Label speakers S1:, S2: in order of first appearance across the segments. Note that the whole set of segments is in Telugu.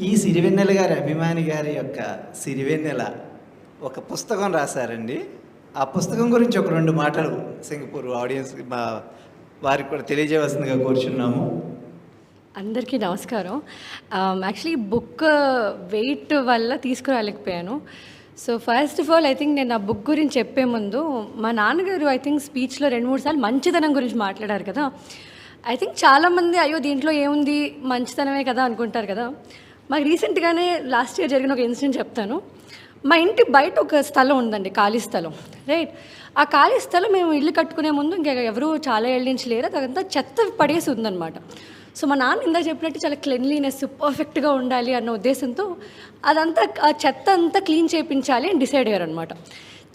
S1: ఈ సిరివెన్నెల గారి అభిమాని గారి యొక్క సిరివెన్నెల ఒక పుస్తకం రాశారండి. ఆ పుస్తకం గురించి ఒక రెండు మాటలు సింగపూర్ ఆడియన్స్ మా వారికి కూడా తెలియజేయవలసిందిగా కోరుచున్నాము.
S2: అందరికీ నమస్కారం. యాక్చువల్లీ బుక్ వెయిట్ వల్ల తీసుకురాలేకపోయాను. So first of all I think నేను ఆ బుక్ గురించి చెప్పే ముందు మా నాన్నగారు ఐ థింక్ స్పీచ్లో రెండు మూడు సార్లు మంచితనం గురించి మాట్లాడారు కదా. ఐ థింక్ చాలామంది అయ్యో దీంట్లో ఏముంది? మంచితనమే కదా అనుకుంటారు కదా. మాకు రీసెంట్గానే లాస్ట్ ఇయర్ జరిగిన ఒక ఇన్సిడెంట్ చెప్తాను. మా ఇంటి బయట ఒక స్థలం ఉందండి ఖాళీ స్థలం. రైట్? ఆ ఖాళీ స్థలం మేము ఇల్లు కట్టుకునే ముందు ఇంకా ఎవరు చాలా ఏళ్ళ నుంచి లేరు. అదంతా చెత్త పడేసి ఉందన్నమాట. సో మా నాన్న ఇందా చెప్పినట్టు చాలా క్లెన్లీనెస్ పర్ఫెక్ట్గా ఉండాలి అన్న ఉద్దేశంతో అదంతా ఆ చెత్త అంతా క్లీన్ చేయించాలి అని డిసైడ్ అయ్యారు అనమాట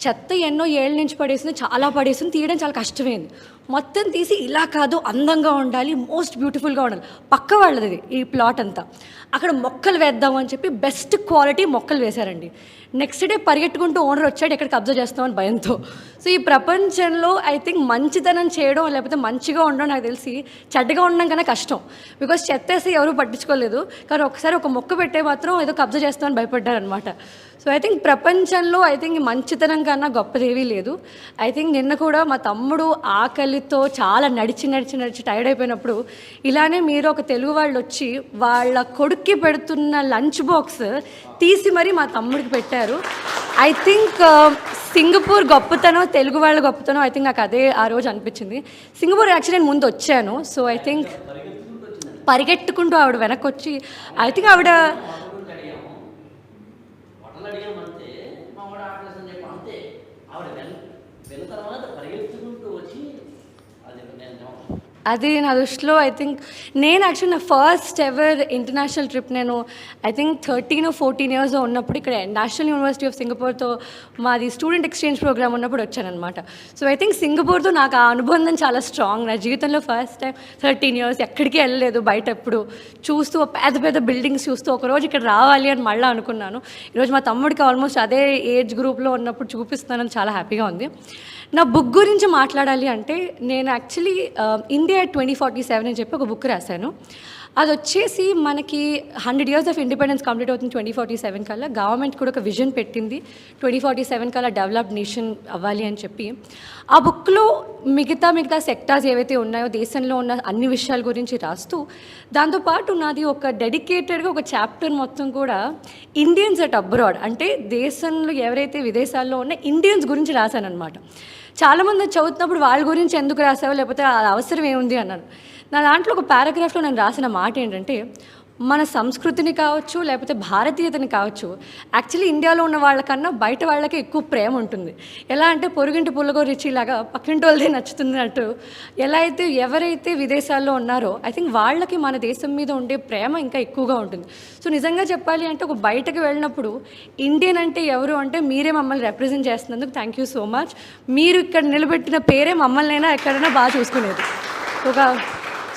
S2: చెత్త ఎన్నో ఏళ్ళ నుంచి పడేసింది చాలా పడేసింది తీయడం చాలా కష్టమైంది. మొత్తం తీసి ఇలా కాదు అందంగా ఉండాలి మోస్ట్ బ్యూటిఫుల్గా ఉండాలి. పక్క వాళ్ళది ఈ ప్లాట్ అంతా. అక్కడ మొక్కలు వేద్దాం అని చెప్పి బెస్ట్ క్వాలిటీ మొక్కలు వేశారండి. నెక్స్ట్ డే పరిగెట్టుకుంటూ ఓనర్ వచ్చాడు ఎక్కడికి అబ్జర్వ్ చేస్తామని భయంతో. సో ఈ ప్రపంచంలో ఐ థింక్ మంచితనం చేయడం లేకపోతే మంచిగా ఉండడం నాకు తెలిసి చెడ్డగా ఉండడం కన్నా కష్టం. బికాస్ చెత్తేసి ఎవరు పట్టించుకోలేదు. కానీ ఒకసారి ఒక మొక్క పెట్టే మాత్రం ఏదో కబ్జా చేస్తామని భయపడ్డారనమాట సో ఐ థింక్ ప్రపంచంలో ఐ థింక్ మంచితనం కన్నా గొప్పదేవీ లేదు. ఐ థింక్ నిన్న కూడా మా తమ్ముడు ఆకలి ఆకలితో చాలా నడిచి నడిచి నడిచి టైర్డ్ అయిపోయినప్పుడు ఇలానే మీరు ఒక తెలుగు వాళ్ళు వచ్చి వాళ్ళ కొడుక్కి పెడుతున్న లంచ్ బాక్స్ తీసి మరీ మా తమ్ముడికి పెట్టారు. ఐ థింక్ uh, సింగపూర్ గొప్పతనం తెలుగు వాళ్ళ గొప్పతనం ఐ థింక్ నాకు అదే ఆ రోజు అనిపించింది. సింగపూర్ యాక్చువల్లీ నేను ముందు వచ్చాను. సో ఐ థింక్ పరిగెట్టుకుంటూ ఆవిడ వెనక్కి వచ్చి ఐ థింక్ ఆవిడ
S3: బట్టలు అడిగామంటే మా వాడు ఆపరేషన్ చెప్పి అంతే ఆవిడ వెన్ వెళ్ళిన తర్వాత పరిగెత్తుకుంటూ వచ్చి అది నేను చెప్పను.
S2: అది నా దృష్టిలో ఐ థింక్ నేను యాక్చువల్ నా ఫస్ట్ ఎవర్ ఇంటర్నేషనల్ ట్రిప్ నేను I think thirteen fourteen years ఉన్నప్పుడు ఇక్కడ నేషనల్ యూనివర్సిటీ ఆఫ్ సింగపూర్తో మాది స్టూడెంట్ ఎక్స్చేంజ్ ప్రోగ్రామ్ ఉన్నప్పుడు వచ్చానమాట సో ఐ థింక్ సింగపూర్తో నాకు ఆ అనుబంధం చాలా స్ట్రాంగ్ నా జీవితంలో ఫస్ట్ టైం థర్టీన్ ఇయర్స్ ఎక్కడికి వెళ్ళలేదు బయట ఎప్పుడు చూస్తూ పెద్ద పెద్ద బిల్డింగ్స్ చూస్తూ ఒకరోజు ఇక్కడ రావాలి అని మళ్ళీ అనుకున్నాను. ఈరోజు మా తమ్ముడికి ఆల్మోస్ట్ అదే ఏజ్ గ్రూప్లో ఉన్నప్పుడు చూపిస్తున్నానని చాలా హ్యాపీగా ఉంది. నా బుక్ గురించి మాట్లాడాలి అంటే నేను actually India twenty forty seven అని చెప్పి ఒక బుక్ రాశాను. అది వచ్చేసి మనకి hundred years of independence complete అవుతుంది ట్వంటీ ఫార్టీ సెవెన్ కల్లా. గవర్నమెంట్ కూడా ఒక విజన్ పెట్టింది. ట్వంటీ ఫార్టీ సెవెన్ కల్లా డెవలప్డ్ నేషన్ అవ్వాలి అని చెప్పి. ఆ బుక్లో మిగతా మిగతా సెక్టార్స్ ఏవైతే ఉన్నాయో దేశంలో ఉన్న అన్ని విషయాల గురించి రాస్తూ దాంతోపాటు నాది ఒక డెడికేటెడ్గా ఒక చాప్టర్ మొత్తం కూడా ఇండియన్స్ అట్ అబ్రాడ్ అంటే దేశంలో ఎవరైతే విదేశాల్లో ఉన్న ఇండియన్స్ గురించి రాశానమాట చాలామంది చదువుతున్నప్పుడు వాళ్ళ గురించి ఎందుకు రాసావో? లేకపోతే అది అవసరం ఏముంది? అన్నారు నా దాంట్లో ఒక పారాగ్రాఫ్లో నేను రాసిన మాట ఏంటంటే మన సంస్కృతిని కావచ్చు లేకపోతే భారతీయతని కావచ్చు యాక్చువల్లీ ఇండియాలో ఉన్న వాళ్ళకన్నా బయట వాళ్ళకి ఎక్కువ ప్రేమ ఉంటుంది. ఎలా అంటే పొరుగింటి పుల్లగో రుచిలాగా పక్కింటి వాళ్ళదే నచ్చుతున్నట్టు. ఎలా అయితే ఎవరైతే విదేశాల్లో ఉన్నారో ఐ థింక్ వాళ్ళకి మన దేశం మీద ఉండే ప్రేమ ఇంకా ఎక్కువగా ఉంటుంది. సో నిజంగా చెప్పాలి అంటే ఒక బయటకు వెళ్ళినప్పుడు ఇండియన్ అంటే ఎవరు అంటే మీరే మమ్మల్ని రిప్రజెంట్ చేస్తున్నందుకు థ్యాంక్ యూ సో మచ్ మీరు ఇక్కడ నిలబెట్టిన పేరే మమ్మల్ని అయినా ఎక్కడైనా బాగా చూసుకునేది. ఒక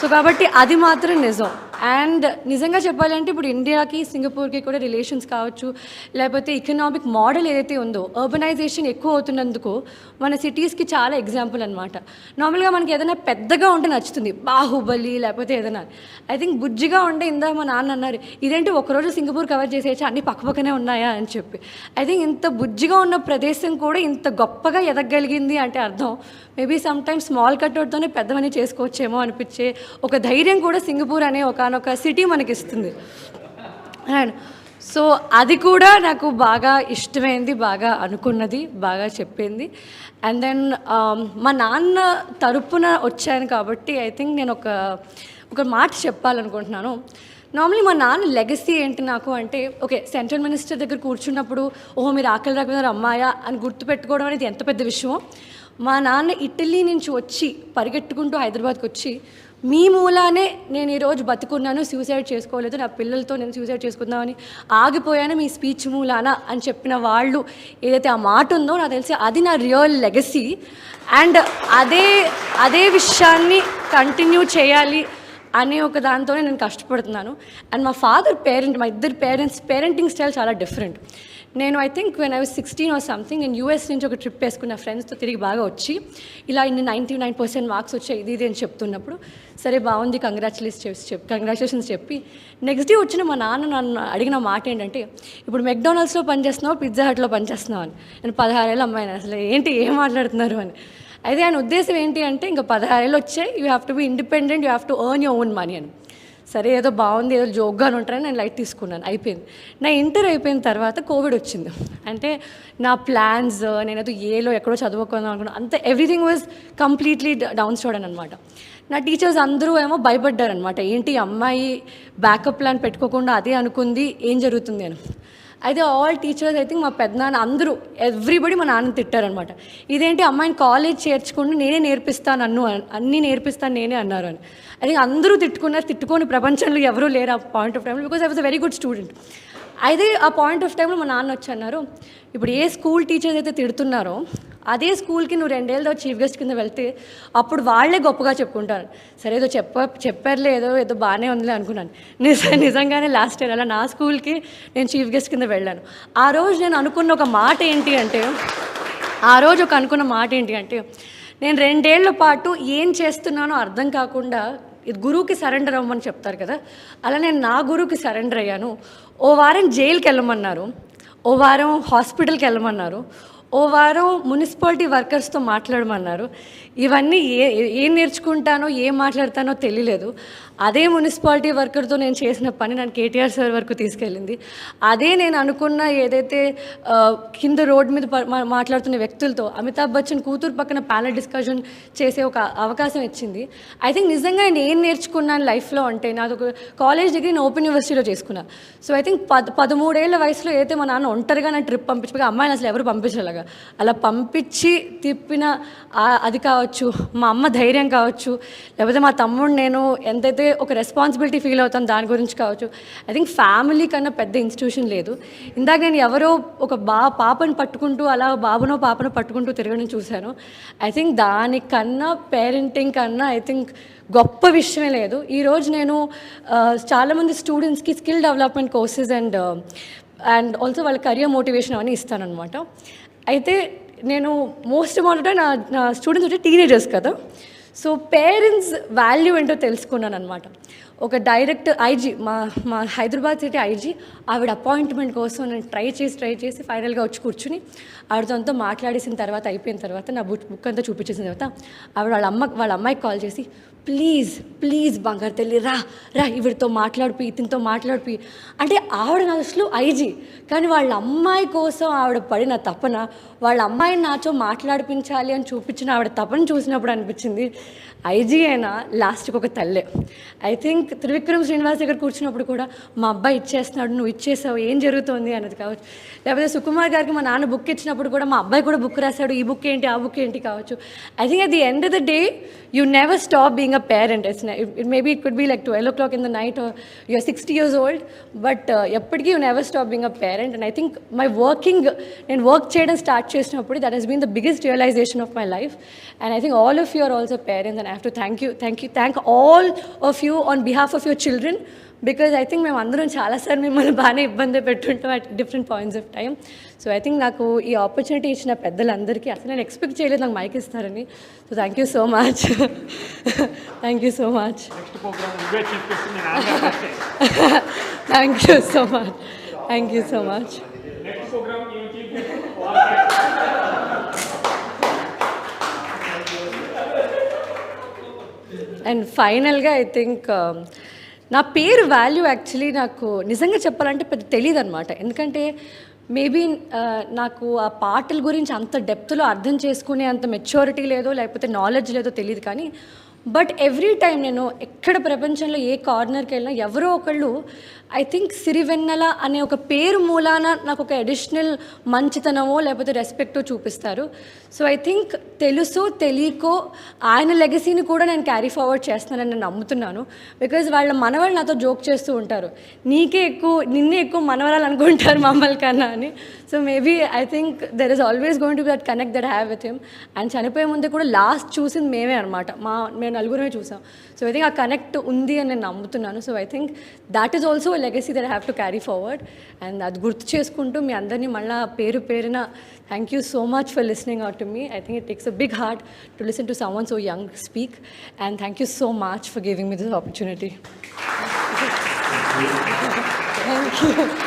S2: సో కాబట్టి అది మాత్రం నిజం. అండ్ నిజంగా చెప్పాలంటే ఇప్పుడు ఇండియాకి సింగపూర్కి కూడా రిలేషన్స్ కావచ్చు. లేకపోతే ఎకనామిక్ మోడల్ ఏదైతే ఉందో అర్బనైజేషన్ ఎక్కువ అవుతున్నందుకు మన సిటీస్కి చాలా ఎగ్జాంపుల్ అనమాట నార్మల్గా మనకి ఏదైనా పెద్దగా ఉంటే నచ్చుతుంది. బాహుబలి లేకపోతే ఏదైనా. ఐ థింక్ బుజ్జిగా ఉంటే ఇందా మా నాన్న అన్నారు ఇదేంటి ఒకరోజు సింగపూర్ కవర్ చేసేయచ్చు? అన్ని పక్కపక్కనే ఉన్నాయా? అని చెప్పి. ఐ థింక్ ఇంత బుజ్జిగా ఉన్న ప్రదేశం కూడా ఇంత గొప్పగా ఎదగగలిగింది అంటే అర్థం. మేబీ సమ్ టైమ్స్ స్మాల్ కట్అవుట్తోనే పెద్దమని చేసుకోవచ్చేమో అనిపించే ఒక ధైర్యం కూడా సింగపూర్ అనే ఒకనొక సిటీ మనకి ఇస్తుంది అండ్ సో అది కూడా నాకు బాగా ఇష్టమైంది బాగా అనుకున్నది బాగా చెప్పింది. అండ్ దెన్ um, మా నాన్న తరపున వచ్చాను కాబట్టి ఐ థింక్ నేను ఒక ఒక మాట చెప్పాలనుకుంటున్నాను. నార్మలీ మా నాన్న లెగసీ ఏంటి నాకు అంటే ఓకే సెంట్రల్ మినిస్టర్ దగ్గర కూర్చున్నప్పుడు ఓహో మీరు ఆకలి రాకపోయినారు అమ్మాయా? అని గుర్తుపెట్టుకోవడం అనేది ఎంత పెద్ద విషయం మా నాన్న ఇటలీ నుంచి వచ్చి పరిగెట్టుకుంటూ హైదరాబాద్కి వచ్చి మీ మూలానే నేను ఈరోజు బతుకున్నాను సూసైడ్ చేసుకోలేదు నా పిల్లలతో నేను సూసైడ్ చేసుకుందామని ఆగిపోయాను మీ స్పీచ్ మూలాన అని చెప్పిన వాళ్ళు ఏదైతే ఆ మాట ఉందో నాకు తెలిసి అది నా రియల్ లెగసీ అండ్ అదే అదే విషయాన్ని కంటిన్యూ చేయాలి అనే ఒక దాంతోనే నేను కష్టపడుతున్నాను. అండ్ మా ఫాదర్ పేరెంట్ మా ఇద్దరు పేరెంట్స్ పేరెంటింగ్ స్టైల్ చాలా డిఫరెంట్ నేను I think when I was sixteen or something నేను యూఎస్ నుంచి ఒక ట్రిప్ వేసుకున్న ఫ్రెండ్స్తో తిరిగి బాగా వచ్చి ఇలా ఇన్ని నైంటీ నైన్ పర్సెంట్ మార్క్స్ వచ్చాయి ఇది ఇది అని చెప్తున్నప్పుడు సరే బాగుంది కంగ్రాచులేట్స్ చెప్పి కంగ్రాచులేషన్స్ చెప్పి నెక్స్ట్ డే వచ్చిన మా నాన్న నన్ను అడిగిన మాట ఏంటంటే ఇప్పుడు మెక్డానల్డ్స్లో పనిచేస్తున్నావు పిజ్జా హట్లో పనిచేస్తున్నావు అని. నేను పదహారేళ్ళు అమ్మాయిని అసలు ఏంటి ఏం మాట్లాడుతున్నారు అని. అయితే ఆయన ఉద్దేశం ఏంటి అంటే ఇంకా పదహారేళ్ళు వచ్చాయి you have to be independent you have to earn your own money అని. సరే ఏదో బాగుంది ఏదో జోక్గా ఉంటారని నేను లైట్ తీసుకున్నాను. అయిపోయింది. నా ఇంటర్ అయిపోయిన తర్వాత కోవిడ్ వచ్చింది. అంటే నా ప్లాన్స్ నేనైతే ఏలో ఎక్కడో చదువుకుందాం అనుకున్నాను అంత everything was completely downtrodden అనమాట నా టీచర్స్ అందరూ ఏమో భయపడ్డారనమాట ఏంటి అమ్మాయి బ్యాకప్ ప్లాన్ పెట్టుకోకుండా అదే అనుకుంది ఏం జరుగుతుంది అని. అయితే ఆల్ టీచర్స్ ఐ థింక్ మా పెద్దనాన్న అందరూ ఎవ్రీబడి మా నాన్న తిట్టారనమాట ఇదేంటి అమ్మాయిని కాలేజ్ చేర్చుకుంటూ నేనే నేర్పిస్తాను అన్ను అన్నీ నేర్పిస్తాను నేనే అన్నారు అని. ఐ థింక్ అందరూ తిట్టుకున్నారు తిట్టుకొని ప్రపంచంలో ఎవరూ లేరు ఆ పాయింట్ ఆఫ్ టైంలో because I was a very good student అయితే ఆ పాయింట్ ఆఫ్ టైంలో మా నాన్న వచ్చి అన్నారు ఇప్పుడు ఏ స్కూల్ టీచర్స్ అయితే తిడుతున్నారో అదే స్కూల్కి నువ్వు రెండేళ్ళతో చీఫ్ గెస్ట్ కింద వెళ్తే అప్పుడు వాళ్ళే గొప్పగా చెప్పుకుంటారు. సరే ఏదో చెప్ప చెప్పారులే ఏదో ఏదో బాగానే ఉందిలే అనుకున్నాను. నిజ నిజంగానే లాస్ట్ ఇయర్ అలా నా స్కూల్కి నేను చీఫ్ గెస్ట్ కింద వెళ్ళాను. ఆ రోజు నేను అనుకున్న ఒక మాట ఏంటి అంటే ఆ రోజు ఒక అనుకున్న మాట ఏంటి అంటే నేను రెండేళ్ళ పాటు ఏం చేస్తున్నానో అర్థం కాకుండా ఇది గురువుకి సరెండర్ అవ్వమని చెప్తారు కదా అలా నేను నా గురువుకి సరెండర్ అయ్యాను. ఓ వారం జైలుకి వెళ్ళమన్నారు ఓ వారం హాస్పిటల్కి వెళ్ళమన్నారు ఓ వారం మున్సిపాలిటీ వర్కర్స్తో మాట్లాడమన్నారు. ఇవన్నీ ఏ ఏం నేర్చుకుంటానో ఏం మాట్లాడతానో తెలియలేదు అదే మున్సిపాలిటీ వర్కర్తో నేను చేసిన పని నన్ను కేటీఆర్ సార్ వరకు తీసుకెళ్ళింది. అదే నేను అనుకున్న ఏదైతే కింద రోడ్ మీద మాట్లాడుతున్న వ్యక్తులతో అమితాబ్ బచ్చన్ కూతురు పక్కన ప్యానల్ డిస్కషన్ చేసే ఒక అవకాశం ఇచ్చింది. ఐ థింక్ నిజంగా నేను ఏం నేర్చుకున్నాను లైఫ్లో అంటే నాది ఒక కాలేజ్ డిగ్రీ నేను ఓపెన్ యూనివర్సిటీలో చేసుకున్నా. సో ఐ థింక్ పద్ పదమూడేళ్ళ వయసులో అయితే మా నాన్న ఒంటరిగా నా ట్రిప్ పంపించకపోయి అమ్మాయిని అసలు ఎవరు పంపించలేగా. అలా పంపించి తిప్పిన అది కావచ్చు మా అమ్మ ధైర్యం కావచ్చు లేకపోతే మా తమ్ముడు నేను ఎంతైతే ఒక రెస్పాన్సిబిలిటీ ఫీల్ అవుతాం దాని గురించి కావచ్చు. ఐ థింక్ ఫ్యామిలీ కన్నా పెద్ద ఇన్స్టిట్యూషన్ లేదు. ఇందాక నేను ఎవరో ఒక బా పాపను పట్టుకుంటూ అలా బాబునో పాపను పట్టుకుంటూ తిరగడం చూశాను. ఐ థింక్ దానికన్నా పేరెంటింగ్ కన్నా ఐ థింక్ గొప్ప విషయమే లేదు. ఈరోజు నేను చాలామంది స్టూడెంట్స్కి skill development courses and and also వాళ్ళ కరియర్ మోటివేషన్ అవన్నీ ఇస్తానన్నమాట. అయితే నేను మోస్ట్ ఇంపార్టెంట్ నా నా స్టూడెంట్స్ వచ్చి టీనేజర్స్ కదా. సో పేరెంట్స్ వాల్యూ ఏంటో తెలుసుకున్నాను అనమాట ఒక డైరెక్ట్ ఐజీ మా మా హైదరాబాద్ సిటీ ఐజీ ఆవిడ అపాయింట్మెంట్ కోసం నేను ట్రై చేసి ట్రై చేసి ఫైనల్గా వచ్చి కూర్చుని ఆవిడతో మాట్లాడేసిన తర్వాత అయిపోయిన తర్వాత నా బుక్ బుక్ అంతా చూపించేసిన తర్వాత ఆవిడ వాళ్ళ అమ్మ వాళ్ళ అమ్మాయికి కాల్ చేసి ప్లీజ్ ప్లీజ్ బంగారు తల్లి రా రా ఇవిడితో మాట్లాడిపి ఇతనితో మాట్లాడిపి. అంటే ఆవిడ నా దృష్టిలో ఐజీ. కానీ వాళ్ళ అమ్మాయి కోసం ఆవిడ పడిన తపన వాళ్ళ అమ్మాయిని నాతో మాట్లాడిపించాలి అని చూపించిన ఆవిడ తపన చూసినప్పుడు అనిపించింది. ఐజీ అయినా లాస్ట్కి ఒక తల్లే. ఐ థింక్ త్రివిక్రమ్ శ్రీనివాస్ దగ్గర కూర్చున్నప్పుడు కూడా మా అబ్బాయి ఇచ్చేస్తున్నాడు నువ్వు ఇచ్చేసావు ఏం జరుగుతోంది? అన్నది కావచ్చు. లేకపోతే సుకుమార్ గారికి మా నాన్న బుక్ ఇచ్చినప్పుడు కూడా మా అబ్బాయి కూడా బుక్ రాశాడు ఈ బుక్ ఏంటి ఆ బుక్ ఏంటి? కావచ్చు. I think at the end of the day you never stop being a parent, it's, it, it, maybe it could be like 12 o'clock in the night or you're 60 years old, but uh, you never stop being a parent. And I think my working and work chair and start chestnapudi, that has been the biggest realization of my life. And I think all of you are also parents and I have to thank you, thank you, thank all of you on behalf of your children because I think మేము అందరం చాలాసార్లు మిమ్మల్ని బాగానే ఇబ్బంది పెట్టుంటాం at different points of time so I think నాకు ఈ ఆపర్చునిటీ ఇచ్చిన పెద్దలందరికీ అసలు నేను ఎక్స్పెక్ట్ చేయలేదు నాకు మైక్ ఇస్తారని. So thank you so much thank you so much thank you so much thank you so much and ఫైనల్గా ఐ థింక్ నా పేరు వాల్యూ యాక్చువల్లీ నాకు నిజంగా చెప్పాలంటే పెద్ద తెలియదు అనమాట ఎందుకంటే మేబీ నాకు ఆ పాటల గురించి అంత డెప్త్లో అర్థం చేసుకునే అంత మెచ్యూరిటీ లేదో లేకపోతే నాలెడ్జ్ లేదో తెలియదు కానీ బట్ ఎవ్రీ టైం నేను ఎక్కడ ప్రపంచంలో ఏ కార్నర్కి వెళ్ళినా ఎవరో ఒకళ్ళు ఐ థింక్ సిరివెన్నెల అనే ఒక పేరు మూలాన నాకు ఒక అడిషనల్ మంచితనమో లేకపోతే రెస్పెక్టో చూపిస్తారు. సో ఐ థింక్ తెలుసో తెలియకో ఆయన లెగసీని కూడా నేను క్యారీ ఫార్వర్డ్ చేస్తున్నానని నేను నమ్ముతున్నాను. బికాజ్ వాళ్ళ మనవాళ్ళు నాతో జోక్ చేస్తూ ఉంటారు. నీకే ఎక్కువ నిన్నే ఎక్కువ మనవరాలు అనుకుంటారు మమ్మల్ని కన్నా అని. So maybe I think there is always going to be that connect that have with him and చనిపోయే ముందు కూడా లాస్ట్ చూసింది మేమే అనమాట మా మేము నలుగురమే చూసాం. సో ఐ థింక్ ఆ కనెక్ట్ ఉంది అని నేను నమ్ముతున్నాను. So I think that is also legacy that I have to carry forward and అది గుర్తు చేసుకుంటూ మీ అందరినీ మళ్ళీ పేరు పేరున thank you so much for listening out to me I think it takes a big heart to listen to someone so young speak and thank you so much for giving me this opportunity thank you